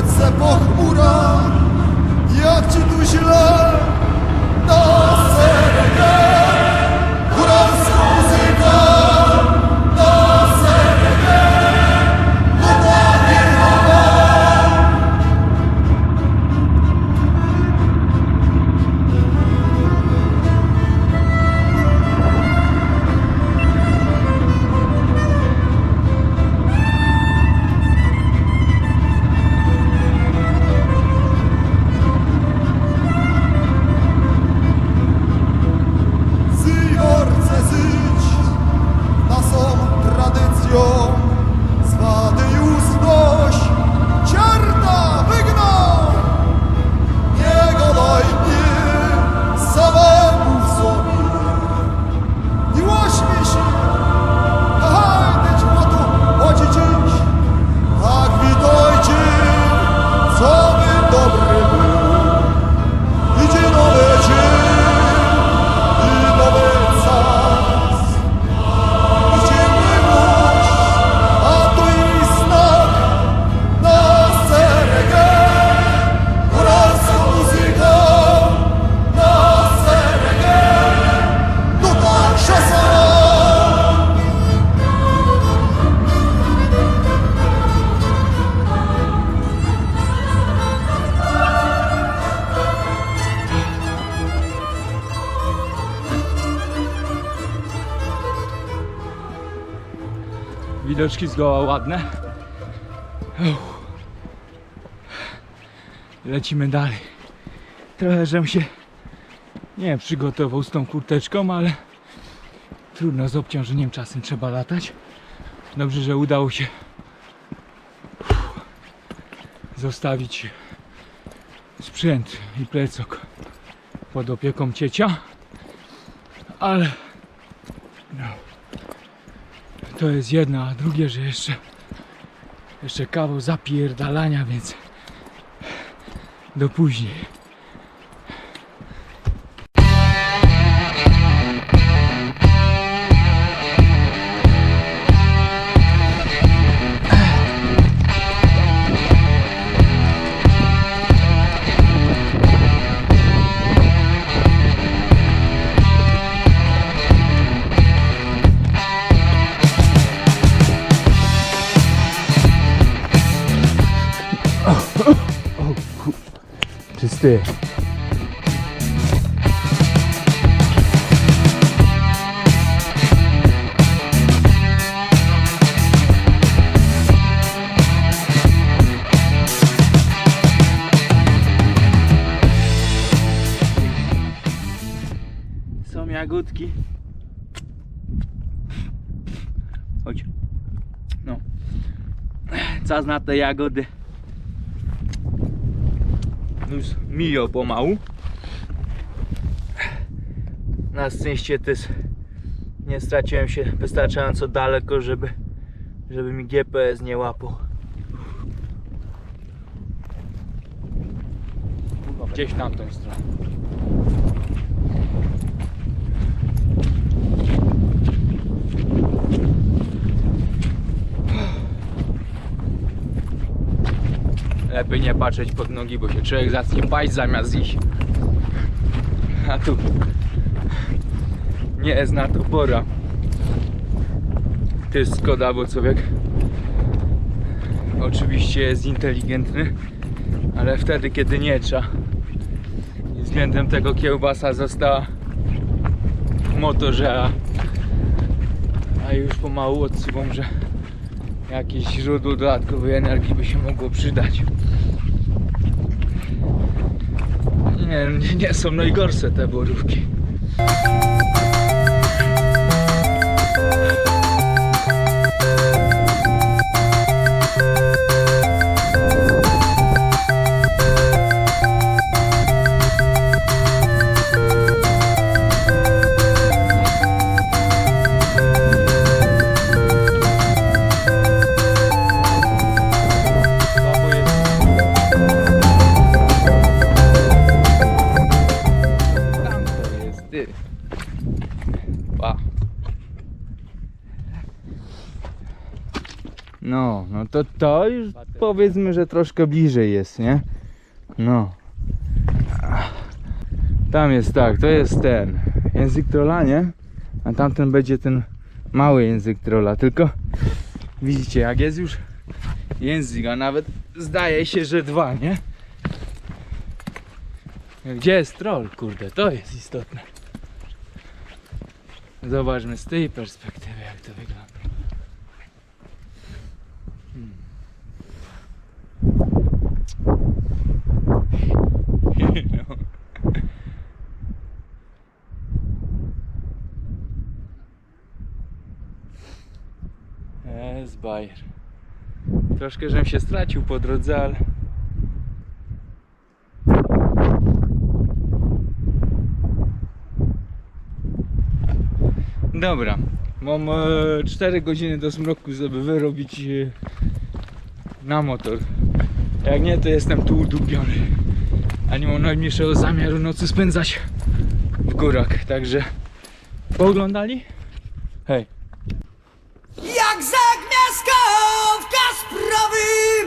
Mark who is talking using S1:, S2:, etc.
S1: chodź se po chmurach, jak ci tu źle, yo
S2: Widoczki zgoła ładne. Uff. Lecimy dalej. Trochę żem się nie przygotował z tą kurteczką, ale trudno z obciążeniem czasem trzeba latać. Dobrze, że udało się uff, zostawić sprzęt i plecok pod opieką ciecia, ale no, to jest jedno, a drugie, że jeszcze jeszcze kawał zapierdalania, więc do później. Czysty. Są jagódki. Chodź. No. Czas na te jagody. Już mijo pomału. Na szczęście też nie straciłem się wystarczająco daleko, żeby, żeby mi GPS nie łapał. Gdzieś tam tą stronę. Lepiej nie patrzeć pod nogi, bo się człowiek zacznie bać zamiast iść. A tu nie jest na to pora. To jest Skoda, bo człowiek oczywiście jest inteligentny, ale wtedy, kiedy nie trzeba. I względem tego kiełbasa została w motorze, a, już pomału odczuwam, że jakieś źródło dodatkowej energii by się mogło przydać. Nie, nie, są najgorsze te borówki. No, no to to już powiedzmy, że troszkę bliżej jest, nie? No. Tam jest tak, to jest ten język trolla, nie? A tamten będzie ten mały język trolla, tylko widzicie, jak jest już język, a nawet zdaje się, że dwa, nie? Gdzie jest troll? Kurde, to jest istotne. Zobaczmy z tej perspektywy, jak to wygląda. Hmm. No. Bajer. Troszkę żem się stracił po drodze, ale... Dobra, mam e, 4 godziny do zmroku, żeby wyrobić e, na motor. Jak nie, to jestem tu udupiony. A nie mam najmniejszego zamiaru nocy spędzać w górach, także pooglądali? Hej.
S1: Jak Ласка в справи.